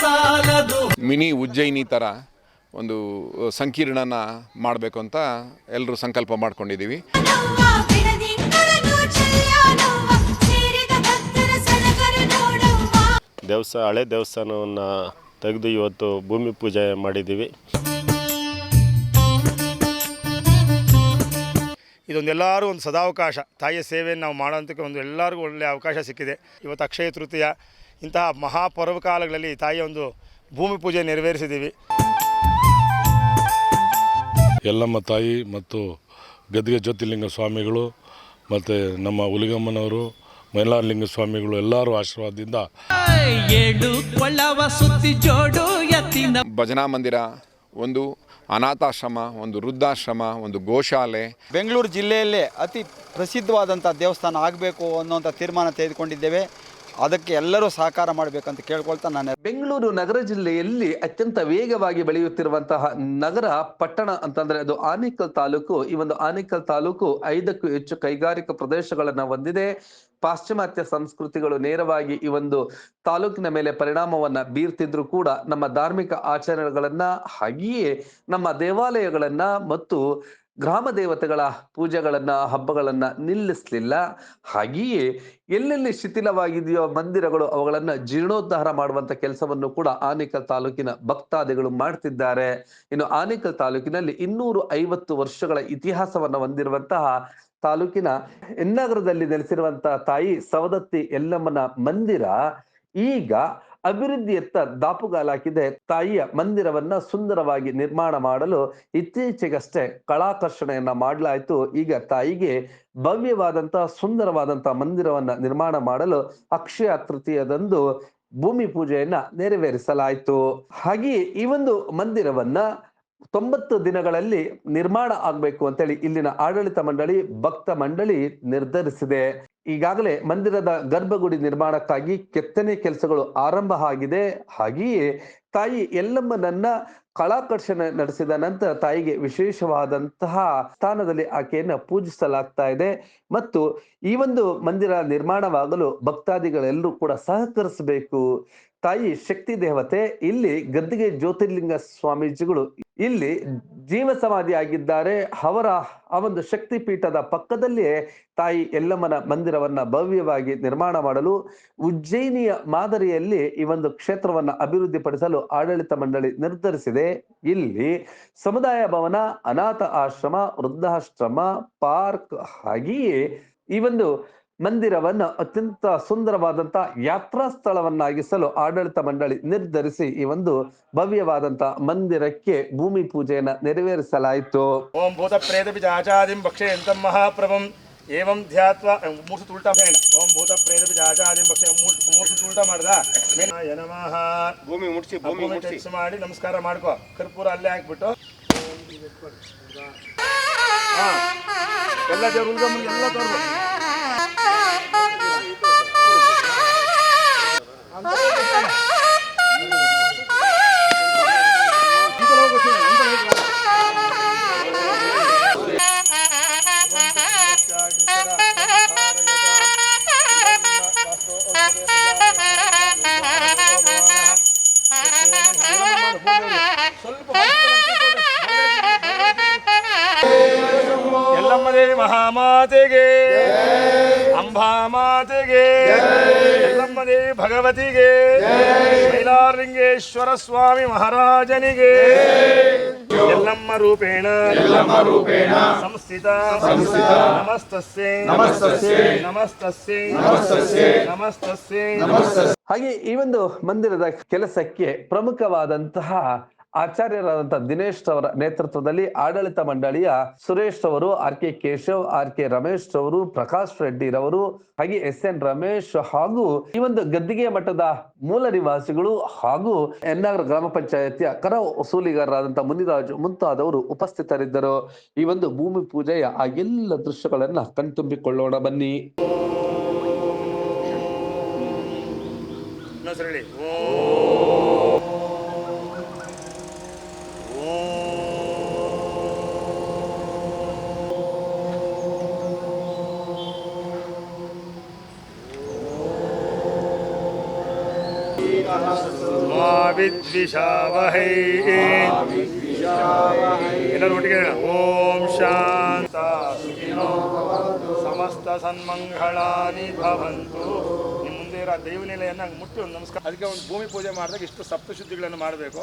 ಸಾಲದು. ಮಿನಿ ಉಜ್ಜಯಿನಿ ಥರ ಒಂದು ಸಂಕೀರ್ಣನ ಮಾಡಬೇಕು ಅಂತ ಎಲ್ಲರೂ ಸಂಕಲ್ಪ ಮಾಡ್ಕೊಂಡಿದ್ದೀವಿ ದೇವಸ್ಥಾನ ಹಳೆ ದೇವಸ್ಥಾನವನ್ನು ತೆಗೆದು ಇವತ್ತು ಭೂಮಿ ಪೂಜೆ ಮಾಡಿದ್ದೀವಿ ಇದೊಂದೆಲ್ಲರೂ ಒಂದು ಸದಾವಕಾಶ. ತಾಯಿಯ ಸೇವೆಯನ್ನು ನಾವು ಮಾಡೋಂಥಕ್ಕೆ ಒಂದು ಎಲ್ಲರಿಗೂ ಒಳ್ಳೆಯ ಅವಕಾಶ ಸಿಕ್ಕಿದೆ. ಇವತ್ತು ಅಕ್ಷಯ ತೃತೀಯ. ಇಂತಹ ಮಹಾಪರ್ವಕಾಲಗಳಲ್ಲಿ ತಾಯಿಯ ಒಂದು ಭೂಮಿ ಪೂಜೆ ನೆರವೇರಿಸಿದ್ದೀವಿ. ಎಲ್ಲಮ್ಮ ತಾಯಿ ಮತ್ತು ಗದ್ದಿಗೆ ಜ್ಯೋತಿರ್ಲಿಂಗ ಸ್ವಾಮಿಗಳು ಮತ್ತು ನಮ್ಮ ಹುಲಿಗಮ್ಮನವರು ಮೈಲಾರಲಿಂಗ ಸ್ವಾಮಿಗಳು ಎಲ್ಲರೂ ಆಶೀರ್ವಾದದಿಂದ ಭಜನಾ ಮಂದಿರ ಒಂದು ಅನಾಥಾಶ್ರಮ ಒಂದು ವೃದ್ಧಾಶ್ರಮ ಒಂದು ಗೋಶಾಲೆ. ಬೆಂಗಳೂರು ಜಿಲ್ಲೆಯಲ್ಲೇ ಅತಿ ಪ್ರಸಿದ್ಧವಾದಂಥ ದೇವಸ್ಥಾನ ಆಗಬೇಕು ಅನ್ನೋಂಥ ತೀರ್ಮಾನ ತೆಗೆದುಕೊಂಡಿದ್ದೇವೆ. ಅದಕ್ಕೆ ಎಲ್ಲರೂ ಸಹಕಾರ ಮಾಡಬೇಕಂತ ಕೇಳ್ಕೊಳ್ತಾ ನಾನು ಬೆಂಗಳೂರು ನಗರ ಜಿಲ್ಲೆಯಲ್ಲಿ ಅತ್ಯಂತ ವೇಗವಾಗಿ ಬೆಳೆಯುತ್ತಿರುವಂತಹ ನಗರ ಪಟ್ಟಣ ಅಂತಂದ್ರೆ ಅದು ಆನೇಕಲ್ ತಾಲೂಕು. ಈ ಒಂದು ಆನೇಕಲ್ ತಾಲೂಕು ಐದಕ್ಕೂ ಹೆಚ್ಚು ಕೈಗಾರಿಕಾ ಪ್ರದೇಶಗಳನ್ನ ಹೊಂದಿದೆ. ಪಾಶ್ಚಿಮಾತ್ಯ ಸಂಸ್ಕೃತಿಗಳು ನೇರವಾಗಿ ಈ ಒಂದು ತಾಲೂಕಿನ ಮೇಲೆ ಪರಿಣಾಮವನ್ನ ಬೀರ್ತಿದ್ರು ಕೂಡ ನಮ್ಮ ಧಾರ್ಮಿಕ ಆಚರಣೆಗಳನ್ನ, ಹಾಗೆಯೇ ನಮ್ಮ ದೇವಾಲಯಗಳನ್ನ ಮತ್ತು ಗ್ರಾಮ ದೇವತೆಗಳ ಪೂಜೆಗಳನ್ನ, ಹಬ್ಬಗಳನ್ನ ನಿಲ್ಲಿಸಲಿಲ್ಲ. ಹಾಗೆಯೇ ಎಲ್ಲೆಲ್ಲಿ ಶಿಥಿಲವಾಗಿದೆಯೋ ಮಂದಿರಗಳು ಅವುಗಳನ್ನ ಜೀರ್ಣೋದ್ಧಾರ ಮಾಡುವಂತ ಕೆಲಸವನ್ನು ಕೂಡ ಆನೇಕಲ್ ತಾಲೂಕಿನ ಭಕ್ತಾದಿಗಳು ಮಾಡ್ತಿದ್ದಾರೆ. ಇನ್ನು ಆನೇಕಲ್ ತಾಲೂಕಿನಲ್ಲಿ ಇನ್ನೂರು ಐವತ್ತು ವರ್ಷಗಳ ಇತಿಹಾಸವನ್ನ ಹೊಂದಿರುವಂತಹ ತಾಲೂಕಿನ ಎನ್ನಗರದಲ್ಲಿ ನೆಲೆಸಿರುವಂತಹ ತಾಯಿ ಸವದತ್ತಿ ಎಲ್ಲಮ್ಮನ ಮಂದಿರ ಈಗ ಅಭಿವೃದ್ಧಿಯತ್ತ ದಾಪುಗಾಲಾಕಿದೆ ತಾಯಿಯ ಮಂದಿರವನ್ನ ಸುಂದರವಾಗಿ ನಿರ್ಮಾಣ ಮಾಡಲು ಇತ್ತೀಚೆಗಷ್ಟೇ ಕಳಾಕರ್ಷಣೆಯನ್ನ ಮಾಡಲಾಯಿತು. ಈಗ ತಾಯಿಗೆ ಭವ್ಯವಾದಂತಹ ಸುಂದರವಾದಂತಹ ಮಂದಿರವನ್ನ ನಿರ್ಮಾಣ ಮಾಡಲು ಅಕ್ಷಯ ತೃತೀಯದಂದು ಭೂಮಿ ಪೂಜೆಯನ್ನ ನೆರವೇರಿಸಲಾಯಿತು. ಹಾಗೆಯೇ ಈ ಒಂದು ಮಂದಿರವನ್ನ ತೊಂಬತ್ತು ದಿನಗಳಲ್ಲಿ ನಿರ್ಮಾಣ ಆಗ್ಬೇಕು ಅಂತೇಳಿ ಇಲ್ಲಿನ ಆಡಳಿತ ಮಂಡಳಿ, ಭಕ್ತ ಮಂಡಳಿ ನಿರ್ಧರಿಸಿದೆ. ಈಗಾಗಲೇ ಮಂದಿರದ ಗರ್ಭಗುಡಿ ನಿರ್ಮಾಣಕ್ಕಾಗಿ ಕೆತ್ತನೆ ಕೆಲಸಗಳು ಆರಂಭ ಆಗಿದೆ. ಹಾಗೆಯೇ ತಾಯಿ ಎಲ್ಲಮ್ಮನನ್ನ ಕಲಾಕರ್ಷಣೆ ನಡೆಸಿದ ನಂತರ ತಾಯಿಗೆ ವಿಶೇಷವಾದಂತಹ ಸ್ಥಾನದಲ್ಲಿ ಆಕೆಯನ್ನ ಪೂಜಿಸಲಾಗ್ತಾ ಇದೆ. ಮತ್ತು ಈ ಒಂದು ಮಂದಿರ ನಿರ್ಮಾಣವಾಗಲು ಭಕ್ತಾದಿಗಳೆಲ್ಲರೂ ಕೂಡ ಸಹಕರಿಸಬೇಕು. ತಾಯಿ ಶಕ್ತಿ ದೇವತೆ, ಇಲ್ಲಿ ಗದ್ದಿಗೆ ಜ್ಯೋತಿರ್ಲಿಂಗ ಸ್ವಾಮೀಜಿಗಳು ಇಲ್ಲಿ ಜೀವ ಸಮಾಧಿ ಆಗಿದ್ದಾರೆ ಅವರ ಆ ಒಂದು ಶಕ್ತಿ ಪೀಠದ ಪಕ್ಕದಲ್ಲಿಯೇ ತಾಯಿ ಎಲ್ಲಮ್ಮನ ಮಂದಿರವನ್ನ ಭವ್ಯವಾಗಿ ನಿರ್ಮಾಣ ಮಾಡಲು ಉಜ್ಜಯಿನಿಯ ಮಾದರಿಯಲ್ಲಿ ಈ ಒಂದು ಕ್ಷೇತ್ರವನ್ನ ಅಭಿವೃದ್ಧಿಪಡಿಸಲು ಆಡಳಿತ ಮಂಡಳಿ ನಿರ್ಧರಿಸಿದೆ. ಇಲ್ಲಿ ಸಮುದಾಯ ಭವನ ಅನಾಥ ಆಶ್ರಮ ವೃದ್ಧಾಶ್ರಮ ಪಾರ್ಕ್ ಹಾಗೆಯೇ ಈ ಒಂದು ಮಂದಿರವನ್ನ ಅತ್ಯಂತ ಸುಂದರವಾದಂತ ಯಾತ್ರಾ ಸ್ಥಳವನ್ನಾಗಿಸಲು ಆಡಳಿತ ಮಂಡಳಿ ನಿರ್ಧರಿಸಿ ಈ ಒಂದು ಭವ್ಯವಾದಂತ ಮಂದಿರಕ್ಕೆ ಭೂಮಿ ಪೂಜೆಯನ್ನು ನೆರವೇರಿಸಲಾಯಿತು. ಓಂ ಭೂತ ಪ್ರೇತ ಬಿಜಾಚಾದಿಂ ಭಕ್ಷೆ ಎಂತಂ ಮಹಾಪ್ರಭಂ ಏವಂ ಧ್ಯಾತ್ವ ಮೂರ್ಸು ತುಲ್ಟ ಬೇಡ. ಓಂ ಭೂತ ಪ್ರೇತ ಬಿಜಾಚಾದಿಂ ಭಕ್ಷೆ ಮೂರು ತುಲ್ಟ ಮಾಡ್ದ? ನಮಃ. ಭೂಮಿ ಮುಟ್ಸಿ ಭೂಮಿ ಮುಟ್ಸಿ. ಮಾಡಿ ನಮಸ್ಕಾರ ಮಾಡ್ಕೋ. ಕರ್ಪೂರ ಅಲ್ಲೇ ಹಾಕ್ಬಿಟ್ಟು. ಹಾ. ಎಲ್ಲ ದೇವ್ರ ಎಲ್ಲ ತೋರ್ಬು I'm sorry. ಮಹಾಮಾತೆಗೆ. ಅಂಬಾ ಮಾತೆಗೆ. ಎಲ್ಲಮ್ಮದೇವಿ ಭಗವತಿಗೆ. ಮೈಲಾರಲಿಂಗೇಶ್ವರ ಸ್ವಾಮಿ ಮಹಾರಾಜನಿಗೆ. ಎಲ್ಲಮ್ಮ ರೂಪೇಣ. ಸಂಸ್ಥಿತ. ಸಂಸ್ಥಿತ. ನಮಸ್ತಸ್ಯ ನಮಸ್ತಸ್ಯ ನಮಸ್ತಸ್ಯ ನಮಸ್ತಸ್ಯ ನಮಸ್ತಸ್ಯ ಹಾಗೆ ಈ ಒಂದು ಮಂದಿರದ ಕೆಲಸಕ್ಕೆ ಪ್ರಮುಖವಾದಂತಹ ಆಚಾರ್ಯರಾದಂತಹ ದಿನೇಶ್ ಅವರ ನೇತೃತ್ವದಲ್ಲಿ ಆಡಳಿತ ಮಂಡಳಿಯ ಸುರೇಶ್ ಅವರು, R K Keshav, R K Ramesh ಅವರು, ಪ್ರಕಾಶ್ ರೆಡ್ಡಿ ರವರು ಹಾಗೆ ಎಸ್ ಎನ್ ರಮೇಶ್ ಹಾಗೂ ಈ ಒಂದು ಗದ್ದಿಗೆ ಮಠದ ಮೂಲ ನಿವಾಸಿಗಳು ಹಾಗೂ ಎನ್ನಾಗರ ಗ್ರಾಮ ಪಂಚಾಯತಿಯ ಕರ ವಸೂಲಿಗಾರರಾದಂತಹ ಮುನಿರಾಜು ಮುಂತಾದವರು ಉಪಸ್ಥಿತರಿದ್ದರು. ಈ ಒಂದು ಭೂಮಿ ಪೂಜೆಯ ಆ ಎಲ್ಲ ದೃಶ್ಯಗಳನ್ನ ಕಣ್ತುಂಬಿಕೊಳ್ಳೋಣ, ಬನ್ನಿ. ಇನ್ನೊಂದ್ಸರಿ ಹೇಳಿ ಮಾ ವಿದ್ವಿಷಾವಹೈ ಎಲ್ಲರೂ ಒಟ್ಟಿಗೆ ಹೇಳೋಣ. ಓಂ ಶಾಂತ ಸುಖಿನೋ ಸಮಸ್ತ ಸನ್ಮಂಗಳಾನಿ ಭವಂತು ನಿಮ್ಮ ಮುಂದೆ ಇರೋ ದೈವನೆಲೆಯನ್ನು ಹಂಗೆ ಮುಟ್ಟಿ ಒಂದು ನಮಸ್ಕಾರ. ಅದಕ್ಕೆ ಒಂದು ಭೂಮಿ ಪೂಜೆ ಮಾಡಿದಾಗ ಇಷ್ಟು ಸಪ್ತಶುದ್ಧಿಗಳನ್ನು ಮಾಡಬೇಕು.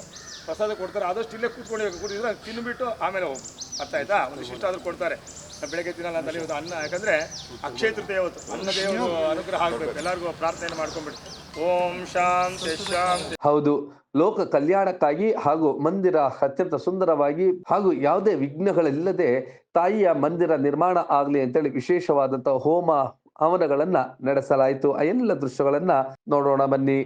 ಪ್ರಸಾದ ಕೊಡ್ತಾರೆ ಆದಷ್ಟು ಇಲ್ಲೇ ಕೂತ್ಕೊಂಡಿರ್ಬೇಕು ಕೂತಿದ್ರೆ ತಿನ್ಬಿಟ್ಟು ಆಮೇಲೆ ಹೋಗು ಅರ್ಥ ಆಯ್ತಾ? ಒಂದು ಇಷ್ಟ ಆದರೂ ಕೊಡ್ತಾರೆ. ಬೆಳಗ್ಗೆ ತಿನ್ನಲ್ಲ ಅಂತ ಇವತ್ತು ಅನ್ನ ಯಾಕಂದ್ರೆ ಅಕ್ಷಯ ತೃತೀಯ ಇವತ್ತು ಅನ್ನ ದೇವರು ಅನುಗ್ರಹ ಆಗಬೇಕು. ಎಲ್ಲರಿಗೂ ಪ್ರಾರ್ಥನೆ ಮಾಡ್ಕೊಂಡ್ಬಿಟ್ಟು ಓಂ ಶಾಂತಿ ಶಾಂತಿ. ಹೌದು. ಲೋಕ ಕಲ್ಯಾಣಕ್ಕಾಗಿ ಹಾಗೂ ಮಂದಿರ ಅತ್ಯಂತ ಸುಂದರವಾಗಿ ಹಾಗೂ ಯಾವುದೇ ವಿಘ್ನಗಳಿಲ್ಲದೆ ತಾಯಿಯ ಮಂದಿರ ನಿರ್ಮಾಣ ಆಗಲಿ ಅಂತೇಳಿ ವಿಶೇಷವಾದಂತಹ ಹೋಮ ಹವನಗಳನ್ನ ನಡೆಸಲಾಯಿತು. ಆ ಎಲ್ಲ ದೃಶ್ಯಗಳನ್ನ ನೋಡೋಣ ಬನ್ನಿ.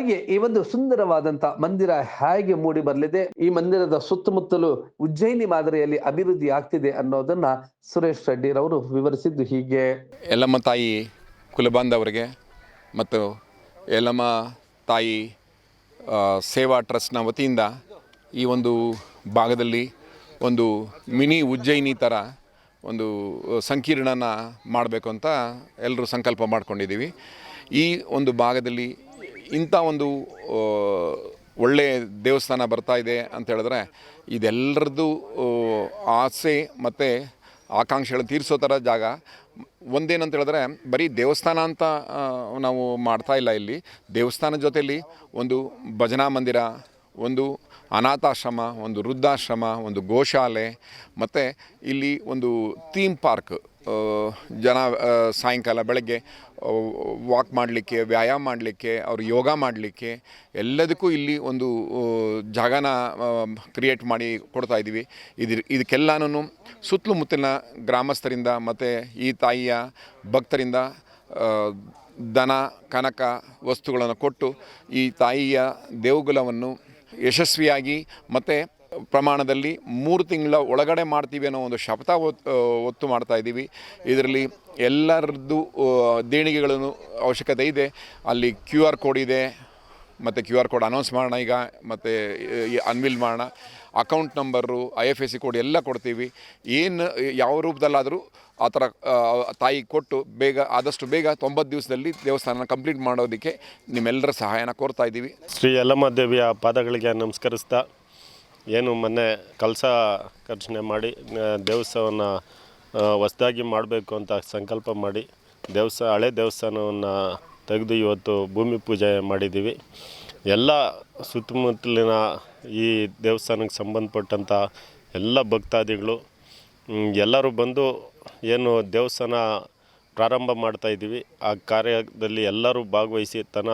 ಹಾಗೆ ಈ ಒಂದು ಸುಂದರವಾದಂತ ಮಂದಿರ ಹೇಗೆ ಮೂಡಿ ಬರಲಿದೆ? ಈ ಮಂದಿರದ ಸುತ್ತಮುತ್ತಲು ಉಜ್ಜಯಿನಿ ಮಾದರಿಯಲ್ಲಿ ಅಭಿವೃದ್ಧಿ ಆಗ್ತಿದೆ ಅನ್ನೋದನ್ನ ಸುರೇಶ್ ರೆಡ್ಡಿರವರು ವಿವರಿಸಿದ್ದು ಹೀಗೆ. ಎಲ್ಲಮ್ಮ ತಾಯಿ ಕುಲಬಾಂಧವರಿಗೆ ಮತ್ತು ಎಲ್ಲಮ್ಮ ತಾಯಿ ಸೇವಾ ಟ್ರಸ್ಟ್ನ ವತಿಯಿಂದ ಈ ಒಂದು ಭಾಗದಲ್ಲಿ ಒಂದು ಮಿನಿ ಉಜ್ಜಯಿನಿ ಥರ ಒಂದು ಸಂಕೀರ್ಣನ ಮಾಡಬೇಕು ಅಂತ ಎಲ್ಲರೂ ಸಂಕಲ್ಪ ಮಾಡ್ಕೊಂಡಿದ್ದೀವಿ. ಈ ಒಂದು ಭಾಗದಲ್ಲಿ ಇಂಥ ಒಂದು ಒಳ್ಳೆ ದೇವಸ್ಥಾನ ಬರ್ತಾ ಇದೆ ಅಂತ ಹೇಳಿದ್ರೆ ಇದೆಲ್ಲರದ್ದು ಆಸೆ ಮತ್ತು ಆಕಾಂಕ್ಷೆಗಳು ತೀರಿಸೋ ಥರ ಜಾಗ. ಒಂದೇನಂತ ಹೇಳಿದ್ರೆ ಬರೀ ದೇವಸ್ಥಾನ ಅಂತ ನಾವು ಮಾಡ್ತಾ ಇಲ್ಲ ಇಲ್ಲಿ. ದೇವಸ್ಥಾನ ಜೊತೆಯಲ್ಲಿ ಒಂದು ಭಜನಾ ಮಂದಿರ, ಒಂದು ಅನಾಥಾಶ್ರಮ, ಒಂದು ವೃದ್ಧಾಶ್ರಮ, ಒಂದು ಗೋಶಾಲೆ, ಮತ್ತು ಇಲ್ಲಿ ಒಂದು ಥೀಮ್ ಪಾರ್ಕ್. ಜನ ಸಾಯಂಕಾಲ ಬೆಳಗ್ಗೆ ವಾಕ್ ಮಾಡಲಿಕ್ಕೆ, ವ್ಯಾಯಾಮ ಮಾಡಲಿಕ್ಕೆ, ಅವರು ಯೋಗ ಮಾಡಲಿಕ್ಕೆ ಎಲ್ಲದಕ್ಕೂ ಇಲ್ಲಿ ಒಂದು ಜಾಗನ ಕ್ರಿಯೇಟ್ ಮಾಡಿ ಕೊಡ್ತಾ ಇದ್ದೀವಿ. ಇದ್ರ ಇದಕ್ಕೆಲ್ಲನೂ ಸುತ್ತಲುಮುತ್ತಲಿನ ಗ್ರಾಮಸ್ಥರಿಂದ ಮತ್ತು ಈ ತಾಯಿಯ ಭಕ್ತರಿಂದ ದನ, ಕನಕ ವಸ್ತುಗಳನ್ನು ಕೊಟ್ಟು ಈ ತಾಯಿಯ ದೇವುಗುಲವನ್ನು ಯಶಸ್ವಿಯಾಗಿ ಮತ್ತು ಪ್ರಮಾಣದಲ್ಲಿ ಮೂರು ತಿಂಗಳ ಒಳಗಡೆ ಮಾಡ್ತೀವಿ ಅನ್ನೋ ಒಂದು ಶಪಥ ಒತ್- ಒತ್ತು ಮಾಡ್ತಾ ಇದ್ದೀವಿ. ಇದರಲ್ಲಿ ಎಲ್ಲರದ್ದು ದೇಣಿಗೆಗಳನ್ನು ಅವಶ್ಯಕತೆ ಇದೆ. ಅಲ್ಲಿ ಕ್ಯೂ ಆರ್ ಕೋಡ್ ಇದೆ, ಮತ್ತು ಕ್ಯೂ ಆರ್ ಕೋಡ್ ಅನೌನ್ಸ್ ಮಾಡೋಣ ಈಗ, ಮತ್ತು ಅನ್ವಿಲ್ ಮಾಡೋಣ. Account number, I F S C code ಎಲ್ಲ ಕೊಡ್ತೀವಿ. ಏನು, ಯಾವ ರೂಪದಲ್ಲಾದರೂ ಆ ಥರ ತಾಯಿ ಕೊಟ್ಟು ಬೇಗ, ಆದಷ್ಟು ಬೇಗ ತೊಂಬತ್ತು ದಿವಸದಲ್ಲಿ ದೇವಸ್ಥಾನ ಕಂಪ್ಲೀಟ್ ಮಾಡೋದಕ್ಕೆ ನಿಮ್ಮೆಲ್ಲರ ಸಹಾಯನ ಕೋರ್ತಾ ಇದ್ದೀವಿ. ಶ್ರೀ ಯಲ್ಲಮ್ಮ ದೇವಿಯ ಪಾದಗಳಿಗೆ ನಮಸ್ಕರಿಸ್ತಾ ಏನು ಮೊನ್ನೆ ಕಲಸ ಖರ್ಚನೆ ಮಾಡಿ ದೇವಸ್ಥಾನವನ್ನು ಹೊಸದಾಗಿ ಮಾಡಬೇಕು ಅಂತ ಸಂಕಲ್ಪ ಮಾಡಿ ದೇವಸ್ಥಾನ ಹಳೆ ದೇವಸ್ಥಾನವನ್ನು ತೆಗೆದು ಇವತ್ತು ಭೂಮಿ ಪೂಜೆ ಮಾಡಿದ್ದೀವಿ. ಎಲ್ಲ ಸುತ್ತಮುತ್ತಲಿನ ಈ ದೇವಸ್ಥಾನಕ್ಕೆ ಸಂಬಂಧಪಟ್ಟಂಥ ಎಲ್ಲ ಭಕ್ತಾದಿಗಳು ಎಲ್ಲರೂ ಬಂದು ಏನು ದೇವಸ್ಥಾನ ಪ್ರಾರಂಭ ಮಾಡ್ತಾಯಿದ್ದೀವಿ ಆ ಕಾರ್ಯದಲ್ಲಿ ಎಲ್ಲರೂ ಭಾಗವಹಿಸಿ ತನ್ನ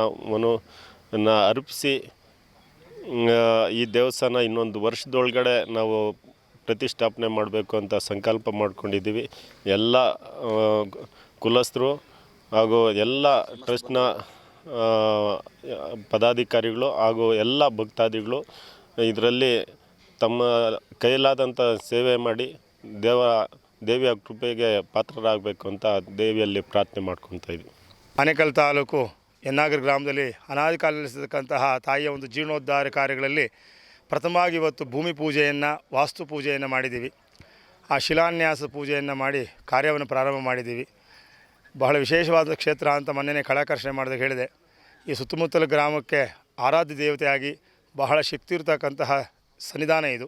ಅರ್ಪಿಸಿ ಈ ದೇವಸ್ಥಾನ ಇನ್ನೊಂದು ವರ್ಷದೊಳಗಡೆ ನಾವು ಪ್ರತಿಷ್ಠಾಪನೆ ಮಾಡಬೇಕು ಅಂತ ಸಂಕಲ್ಪ ಮಾಡ್ಕೊಂಡಿದ್ದೀವಿ. ಎಲ್ಲ ಕುಲಸ್ಥರು ಹಾಗೂ ಎಲ್ಲ ಟ್ರಸ್ಟ್ನ ಪದಾಧಿಕಾರಿಗಳು ಹಾಗೂ ಎಲ್ಲ ಭಕ್ತಾದಿಗಳು ಇದರಲ್ಲಿ ತಮ್ಮ ಕೈಲಾದಂಥ ಸೇವೆ ಮಾಡಿ ದೇವ, ದೇವಿಯ ಕೃಪೆಗೆ ಪಾತ್ರರಾಗಬೇಕು ಅಂತ ದೇವಿಯಲ್ಲಿ ಪ್ರಾರ್ಥನೆ ಮಾಡ್ಕೊತಾ ಇದ್ದೀವಿ. ಆನೇಕಲ್ ತಾಲೂಕು ಎನ್ನಾಗರ ಗ್ರಾಮದಲ್ಲಿ ಅನಾದಿ ಕಾಲದಲ್ಲಿರ್ತಕ್ಕಂತಹ ತಾಯಿಯ ಒಂದು ಜೀರ್ಣೋದ್ಧಾರ ಕಾರ್ಯಗಳಲ್ಲಿ ಪ್ರಥಮವಾಗಿ ಇವತ್ತು ಭೂಮಿ ಪೂಜೆಯನ್ನು, ವಾಸ್ತು ಪೂಜೆಯನ್ನು ಮಾಡಿದ್ದೀವಿ. ಆ ಶಿಲಾನ್ಯಾಸ ಪೂಜೆಯನ್ನು ಮಾಡಿ ಕಾರ್ಯವನ್ನು ಪ್ರಾರಂಭ ಮಾಡಿದ್ದೀವಿ. ಬಹಳ ವಿಶೇಷವಾದ ಕ್ಷೇತ್ರ ಅಂತ ಮೊನ್ನೆ ಕಳಾಕರ್ಷಣೆ ಮಾಡಿದಾಗ ಹೇಳಿದೆ. ಈ ಸುತ್ತಮುತ್ತಲ ಗ್ರಾಮಕ್ಕೆ ಆರಾಧ್ಯ ದೇವತೆಯಾಗಿ ಬಹಳ ಶಕ್ತಿ ಇರತಕ್ಕಂತಹ ಸನ್ನಿಧಾನ ಇದು.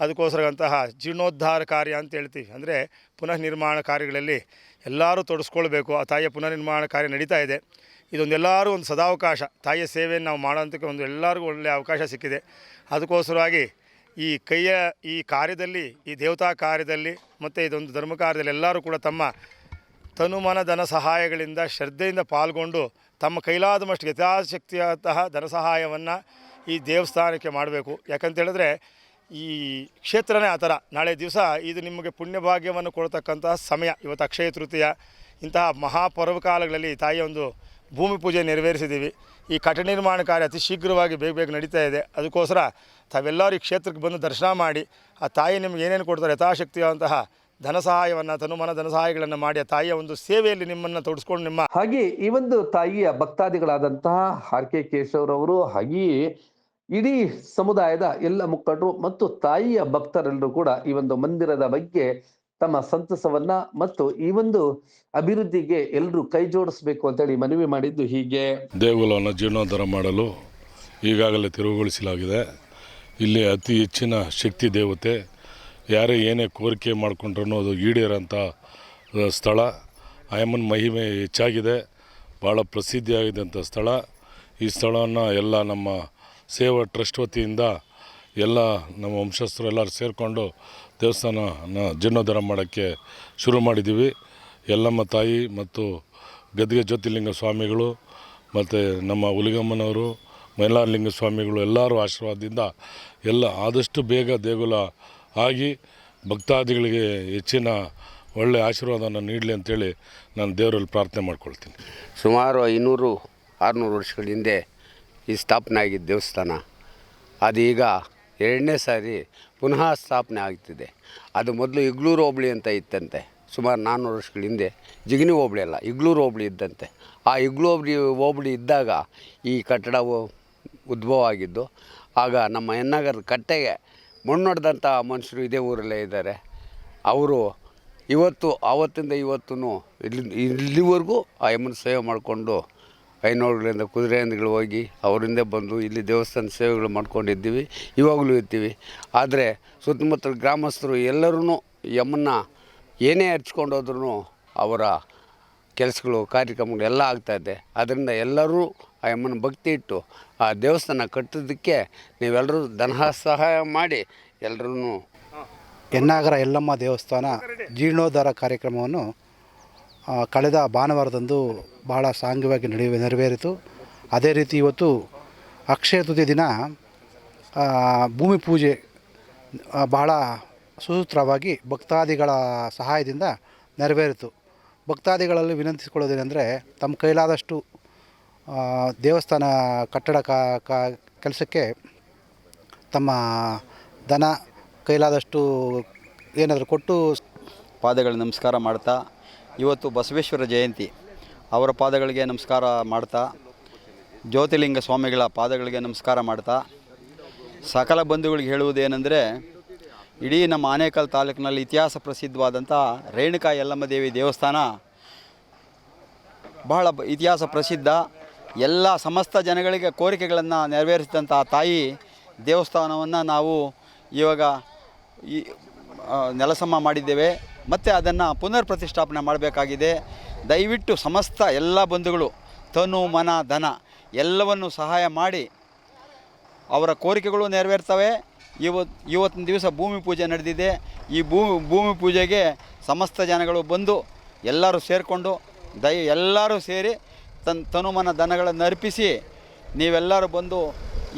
ಅದಕ್ಕೋಸ್ಕರಂತಹ ಜೀರ್ಣೋದ್ಧಾರ ಕಾರ್ಯ ಅಂತ ಹೇಳ್ತೀವಿ. ಅಂದರೆ ಪುನಃ ನಿರ್ಮಾಣ ಕಾರ್ಯಗಳಲ್ಲಿ ಎಲ್ಲರೂ ತೊಡಸ್ಕೊಳ್ಬೇಕು. ಆ ತಾಯಿಯ ಪುನರ್ನಿರ್ಮಾಣ ಕಾರ್ಯ ನಡೀತಾ ಇದೆ. ಇದೊಂದು ಎಲ್ಲರೂ ಒಂದು ಸದಾವಕಾಶ. ತಾಯಿಯ ಸೇವೆಯನ್ನು ನಾವು ಮಾಡೋಂಥಕ್ಕೆ ಒಂದು ಎಲ್ಲರಿಗೂ ಒಳ್ಳೆಯ ಅವಕಾಶ ಸಿಕ್ಕಿದೆ. ಅದಕ್ಕೋಸ್ಕರವಾಗಿ ಈ ಕೈಯ ಈ ಕಾರ್ಯದಲ್ಲಿ, ಈ ದೇವತಾ ಕಾರ್ಯದಲ್ಲಿ ಮತ್ತು ಇದೊಂದು ಧರ್ಮ ಕಾರ್ಯದಲ್ಲಿ ಎಲ್ಲರೂ ಕೂಡ ತಮ್ಮ ತನುಮನ ಧನ ಸಹಾಯಗಳಿಂದ ಶ್ರದ್ಧೆಯಿಂದ ಪಾಲ್ಗೊಂಡು ತಮ್ಮ ಕೈಲಾದ ಮಷ್ಟು ಯಥಾಶಕ್ತಿಯಾದಂತಹ ಧನ ಸಹಾಯವನ್ನು ಈ ದೇವಸ್ಥಾನಕ್ಕೆ ಮಾಡಬೇಕು. ಯಾಕಂತೇಳಿದ್ರೆ ಈ ಕ್ಷೇತ್ರನೇ ಆ ಥರ. ನಾಳೆ ದಿವಸ ಇದು ನಿಮಗೆ ಪುಣ್ಯಭಾಗ್ಯವನ್ನು ಕೊಡ್ತಕ್ಕಂತಹ ಸಮಯ. ಇವತ್ತು ಅಕ್ಷಯ ತೃತೀಯ. ಇಂತಹ ಮಹಾಪರ್ವಕಾಲಗಳಲ್ಲಿ ತಾಯಿಯ ಒಂದು ಭೂಮಿ ಪೂಜೆ ನೆರವೇರಿಸಿದ್ದೀವಿ. ಈ ಕಠ ನಿರ್ಮಾಣ ಕಾರ್ಯ ಅತಿ ಶೀಘ್ರವಾಗಿ ಬೇಗ ಬೇಗ ನಡೀತಾ ಇದೆ. ಅದಕ್ಕೋಸ್ಕರ ತಾವೆಲ್ಲರೂ ಈ ಕ್ಷೇತ್ರಕ್ಕೆ ಬಂದು ದರ್ಶನ ಮಾಡಿ, ಆ ತಾಯಿ ನಿಮ್ಗೆ ಏನೇನು ಕೊಡ್ತಾರೆ, ಯಥಾಶಕ್ತಿಯಾದಂತಹ ಧನ ಸಹಾಯವನ್ನು, ತನುಮನ ಧನ ಸಹಾಯಗಳನ್ನು ಮಾಡಿ, ಆ ತಾಯಿಯ ಒಂದು ಸೇವೆಯಲ್ಲಿ ನಿಮ್ಮನ್ನು ತೊಡಸ್ಕೊಂಡು ನಿಮ್ಮ ಹಾಗೆ ಈ ಒಂದು ತಾಯಿಯ ಭಕ್ತಾದಿಗಳಾದಂತಹ ಆರ್ ಕೆ ಕೇಶವರವರು, ಹಾಗೆಯೇ ಇಡೀ ಸಮುದಾಯದ ಎಲ್ಲ ಮುಖಂಡರು ಮತ್ತು ತಾಯಿಯ ಭಕ್ತರೆಲ್ಲರೂ ಕೂಡ ಈ ಒಂದು ಮಂದಿರದ ಬಗ್ಗೆ ತಮ್ಮ ಸಂತಸವನ್ನ ಮತ್ತು ಈ ಒಂದು ಅಭಿವೃದ್ಧಿಗೆ ಎಲ್ಲರೂ ಕೈ ಜೋಡಿಸ್ಬೇಕು ಅಂತೇಳಿ ಮನವಿ ಮಾಡಿದ್ದು ಹೀಗೆ. ದೇಗುಲವನ್ನು ಜೀರ್ಣೋದ್ಧಾರ ಮಾಡಲು ಈಗಾಗಲೇ ತೆರವುಗೊಳಿಸಲಾಗಿದೆ. ಇಲ್ಲಿ ಅತಿ ಹೆಚ್ಚಿನ ಶಕ್ತಿ ದೇವತೆ, ಯಾರೇ ಏನೇ ಕೋರಿಕೆ ಮಾಡಿಕೊಂಡ್ರೂ ಅದು ಈಡೇರೋಂಥ ಸ್ಥಳ. ಆಯಮ್ಮನ ಮಹಿಮೆ ಹೆಚ್ಚಾಗಿದೆ ಭಾಳ ಪ್ರಸಿದ್ಧಿಯಾಗಿದ್ದಂಥ ಸ್ಥಳ. ಈ ಸ್ಥಳವನ್ನು ಎಲ್ಲ ನಮ್ಮ ಸೇವಾ ಟ್ರಸ್ಟ್ ವತಿಯಿಂದ ಎಲ್ಲ ನಮ್ಮ ವಂಶಸ್ಥರು ಎಲ್ಲರೂ ಸೇರಿಕೊಂಡು ದೇವಸ್ಥಾನನ ಜೀರ್ಣೋದ್ಧಾರ ಮಾಡೋಕ್ಕೆ ಶುರು ಮಾಡಿದ್ದೀವಿ. ಎಲ್ಲಮ್ಮ ತಾಯಿ ಮತ್ತು ಗದ್ಗೆ ಜ್ಯೋತಿರ್ಲಿಂಗ ಸ್ವಾಮಿಗಳು ಮತ್ತು ನಮ್ಮ ಹುಲಿಗಮ್ಮನವರು, ಮೈಲಾರಲಿಂಗ ಸ್ವಾಮಿಗಳು ಎಲ್ಲರೂ ಆಶೀರ್ವಾದದಿಂದ ಎಲ್ಲ ಆದಷ್ಟು ಬೇಗ ದೇಗುಲ ಆಗಿ ಭಕ್ತಾದಿಗಳಿಗೆ ಹೆಚ್ಚಿನ ಒಳ್ಳೆಯ ಆಶೀರ್ವಾದವನ್ನು ನೀಡಲಿ ಅಂತೇಳಿ ನಾನು ದೇವರಲ್ಲಿ ಪ್ರಾರ್ಥನೆ ಮಾಡ್ಕೊಳ್ತೀನಿ. ಸುಮಾರು ಐನೂರು, ಆರುನೂರು ವರ್ಷಗಳ ಹಿಂದೆ ಈ ಸ್ಥಾಪನೆ ಆಗಿದ್ದ ದೇವಸ್ಥಾನ ಅದೀಗ ಎರಡನೇ ಸಾರಿ ಪುನಃ ಸ್ಥಾಪನೆ ಆಗ್ತಿದೆ. ಅದು ಮೊದಲು ಇಗ್ಲೂರು ಹೋಬಳಿ ಅಂತ ಇತ್ತಂತೆ. ಸುಮಾರು ನಾನ್ನೂರು ವರ್ಷಗಳ ಹಿಂದೆ ಜಿಗಣಿ ಹೋಬಳಿ ಅಲ್ಲ ಇಗ್ಲೂರು ಹೋಬಳಿ ಇದ್ದಂತೆ. ಆ ಇಗ್ಲೂ ಹೋಬಳಿ ಹೋಬಳಿ ಇದ್ದಾಗ ಈ ಕಟ್ಟಡವು ಉದ್ಭವ ಆಗಿದ್ದು, ಆಗ ನಮ್ಮ ಎನ್ನಗರದ ಕಟ್ಟೆಗೆ ಮಣ್ಣೊಡೆದಂಥ ಮನುಷ್ಯರು ಇದೇ ಊರಲ್ಲೇ ಇದ್ದಾರೆ. ಅವರು ಇವತ್ತು, ಆವತ್ತಿಂದ ಇವತ್ತೂ ಇಲ್ಲಿ ಇಲ್ಲಿವರೆಗೂ ಆ ಯಮ್ಮನ ಸೇವೆ ಮಾಡಿಕೊಂಡು ಐನೂರುಗಳಿಂದ ಕುದುರೆ ಹಂದಿಗಳು ಹೋಗಿ ಅವರಿಂದ ಬಂದು ಇಲ್ಲಿ ದೇವಸ್ಥಾನ ಸೇವೆಗಳು ಮಾಡ್ಕೊಂಡಿದ್ದೀವಿ, ಇವಾಗಲೂ ಇರ್ತೀವಿ. ಆದರೆ ಸುತ್ತಮುತ್ತ ಗ್ರಾಮಸ್ಥರು ಎಲ್ಲರೂ ಯಮ್ಮನ್ನ ಏನೇ ಹಚ್ಕೊಂಡು ಹೋದ್ರೂ ಅವರ ಕೆಲಸಗಳು, ಕಾರ್ಯಕ್ರಮಗಳು ಎಲ್ಲ ಆಗ್ತಾಯಿದೆ ಅದರಿಂದ ಎಲ್ಲರೂ ಆ ಯಮ್ಮನ ಭಕ್ತಿ ಇಟ್ಟು ಆ ದೇವಸ್ಥಾನ ಕಟ್ಟೋದಕ್ಕೆ ನೀವೆಲ್ಲರೂ ಧನ ಸಹಾಯ ಮಾಡಿ ಎಲ್ಲರೂ ಎನ್ನಾಗರ ಎಲ್ಲಮ್ಮ ದೇವಸ್ಥಾನ ಜೀರ್ಣೋದ್ಧಾರ ಕಾರ್ಯಕ್ರಮವನ್ನು ಕಳೆದ ಭಾನುವಾರದಂದು ಬಹಳ ಸಾಂಗವಾಗಿ ನಡೆಯುವ ನೆರವೇರಿತು. ಅದೇ ರೀತಿ ಇವತ್ತು ಅಕ್ಷಯ ತೃತೀಯ ದಿನ ಭೂಮಿ ಪೂಜೆ ಬಹಳ ಸುಸೂತ್ರವಾಗಿ ಭಕ್ತಾದಿಗಳ ಸಹಾಯದಿಂದ ನೆರವೇರಿತು. ಭಕ್ತಾದಿಗಳಲ್ಲಿ ವಿನಂತಿಸಿಕೊಳ್ಳೋದೇನೆಂದರೆ, ತಮ್ಮ ಕೈಲಾದಷ್ಟು ದೇವಸ್ಥಾನ ಕಟ್ಟಡ ಕೆಲಸಕ್ಕೆ ತಮ್ಮ ದನ ಕೈಲಾದಷ್ಟು ಏನಾದರೂ ಕೊಟ್ಟು ಪಾದಗಳ ನಮಸ್ಕಾರ ಮಾಡ್ತಾ ಇವತ್ತು ಬಸವೇಶ್ವರ ಜಯಂತಿ. ಅವರ ಪಾದಗಳಿಗೆ ನಮಸ್ಕಾರ ಮಾಡ್ತಾ, ಜ್ಯೋತಿರ್ಲಿಂಗ ಸ್ವಾಮಿಗಳ ಪಾದಗಳಿಗೆ ನಮಸ್ಕಾರ ಮಾಡ್ತಾ, ಸಕಲ ಬಂಧುಗಳಿಗೆ ಹೇಳುವುದೇನೆಂದರೆ, ಇಡೀ ನಮ್ಮ ಆನೇಕಲ್ ತಾಲೂಕಿನಲ್ಲಿ ಇತಿಹಾಸ ಪ್ರಸಿದ್ಧವಾದಂಥ ರೇಣುಕಾ ಯಲ್ಲಮ್ಮ ದೇವಿ ದೇವಸ್ಥಾನ ಬಹಳ ಇತಿಹಾಸ ಪ್ರಸಿದ್ಧ. ಎಲ್ಲ ಸಮಸ್ತ ಜನಗಳಿಗೆ ಕೋರಿಕೆಗಳನ್ನು ನೆರವೇರಿಸಿದಂಥ ತಾಯಿ ದೇವಸ್ಥಾನವನ್ನು ನಾವು ಇವಾಗ ಈ ನೆಲಸಮ ಮಾಡಿದ್ದೇವೆ. ಮತ್ತು ಅದನ್ನು ಪುನರ್ ಪ್ರತಿಷ್ಠಾಪನೆ ಮಾಡಬೇಕಾಗಿದೆ. ದಯವಿಟ್ಟು ಸಮಸ್ತ ಎಲ್ಲ ಬಂಧುಗಳು, ತನು ಮನ ಧನ ಎಲ್ಲವನ್ನು ಸಹಾಯ ಮಾಡಿ ಅವರ ಕೋರಿಕೆಗಳು ನೆರವೇರ್ತವೆ. ಇವತ್ತು ಇವತ್ತಿನ ದಿವಸ ಭೂಮಿ ಪೂಜೆ ನಡೆದಿದೆ. ಈ ಭೂಮಿ ಭೂಮಿ ಪೂಜೆಗೆ ಸಮಸ್ತ ಜನಗಳು ಬಂದು ಎಲ್ಲರೂ ಸೇರಿಕೊಂಡು ದಯ ಎಲ್ಲರೂ ಸೇರಿ ತನ್ ತನುಮನ ದನಗಳನ್ನು ಅರ್ಪಿಸಿ ನೀವೆಲ್ಲರೂ ಬಂದು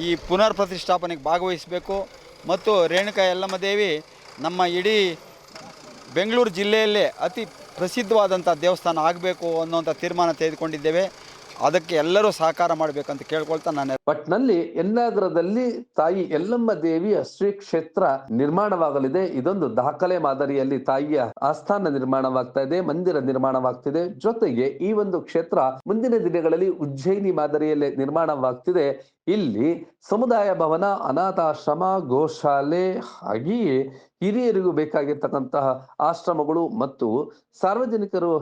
ಈ ಪುನರ್ ಪ್ರತಿಷ್ಠಾಪನೆಗೆ ಭಾಗವಹಿಸಬೇಕು. ಮತ್ತು ರೇಣುಕಾ ಯಲ್ಲಮ್ಮ ದೇವಿ ನಮ್ಮ ಇಡೀ ಬೆಂಗಳೂರು ಜಿಲ್ಲೆಯಲ್ಲೇ ಅತಿ ಪ್ರಸಿದ್ಧವಾದಂಥ ದೇವಸ್ಥಾನ ಆಗಬೇಕು ಅನ್ನೋಂಥ ತೀರ್ಮಾನ ತೆಗೆದುಕೊಂಡಿದ್ದೇವೆ. ಅದಕ್ಕೆ ಎಲ್ಲರೂ ಸಹಕಾರ ಮಾಡಬೇಕಂತ ಕೇಳ್ಕೊಳ್ತಾ ನಾನು ಒಟ್ನಲ್ಲಿ ಎನ್ನಾಗರದಲ್ಲಿ ತಾಯಿ ಎಲ್ಲಮ್ಮ ದೇವಿಯ ಶ್ರೀ ಕ್ಷೇತ್ರ ನಿರ್ಮಾಣವಾಗಲಿದೆ. ಇದೊಂದು ದಾಖಲೆ ಮಾದರಿಯಲ್ಲಿ ತಾಯಿಯ ಆಸ್ಥಾನ ನಿರ್ಮಾಣವಾಗ್ತಾ ಇದೆ, ಮಂದಿರ ನಿರ್ಮಾಣವಾಗ್ತಿದೆ. ಜೊತೆಗೆ ಈ ಒಂದು ಕ್ಷೇತ್ರ ಮುಂದಿನ ದಿನಗಳಲ್ಲಿ ಉಜ್ಜಯಿನಿ ಮಾದರಿಯಲ್ಲಿ ನಿರ್ಮಾಣವಾಗ್ತಿದೆ. ಇಲ್ಲಿ ಸಮುದಾಯ ಭವನ, ಅನಾಥಾಶ್ರಮ, ಗೋಶಾಲೆ ಹಾಗೆಯೇ ಹಿರಿಯರಿಗೂ ಬೇಕಾಗಿರ್ತಕ್ಕಂತಹ ಆಶ್ರಮಗಳು ಮತ್ತು ಸಾರ್ವಜನಿಕರು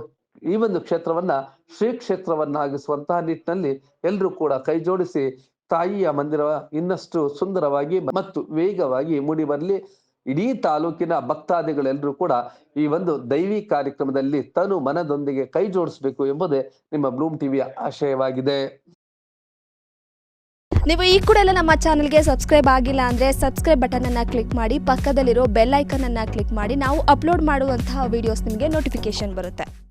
ಈ ಒಂದು ಕ್ಷೇತ್ರವನ್ನ ಶ್ರೀ ಕ್ಷೇತ್ರವನ್ನಾಗಿಸುವಂತಹ ನಿಟ್ಟಿನಲ್ಲಿ ಎಲ್ಲರೂ ಕೂಡ ಕೈ ಜೋಡಿಸಿ ತಾಯಿಯ ಮಂದಿರ ಇನ್ನಷ್ಟು ಸುಂದರವಾಗಿ ಮತ್ತು ವೇಗವಾಗಿ ಮೂಡಿ ಬರಲಿ. ಇಡೀ ತಾಲೂಕಿನ ಭಕ್ತಾದಿಗಳೆಲ್ಲರೂ ಕೂಡ ಈ ಒಂದು ದೈವಿ ಕಾರ್ಯಕ್ರಮದಲ್ಲಿ ತನು ಮನದೊಂದಿಗೆ ಕೈ ಜೋಡಿಸಬೇಕು ಎಂಬುದೇ ನಿಮ್ಮ ಬ್ಲೂಮ್ ಟಿವಿಯ ಆಶಯವಾಗಿದೆ. ನೀವು ಈ ಕೂಡ ಎಲ್ಲ ನಮ್ಮ ಚಾನಲ್ಗೆ ಸಬ್ಸ್ಕ್ರೈಬ್ ಆಗಿಲ್ಲ ಅಂದ್ರೆ ಸಬ್ಸ್ಕ್ರೈಬ್ ಬಟನನ್ನು ಕ್ಲಿಕ್ ಮಾಡಿ, ಪಕ್ಕದಲ್ಲಿರೋ ಬೆಲ್ ಐಕನನ್ನು ಕ್ಲಿಕ್ ಮಾಡಿ, ನಾವು ಅಪ್ಲೋಡ್ ಮಾಡುವಂತಹ ವಿಡಿಯೋಸ್ ನಿಮಗೆ ನೋಟಿಫಿಕೇಶನ್ ಬರುತ್ತೆ.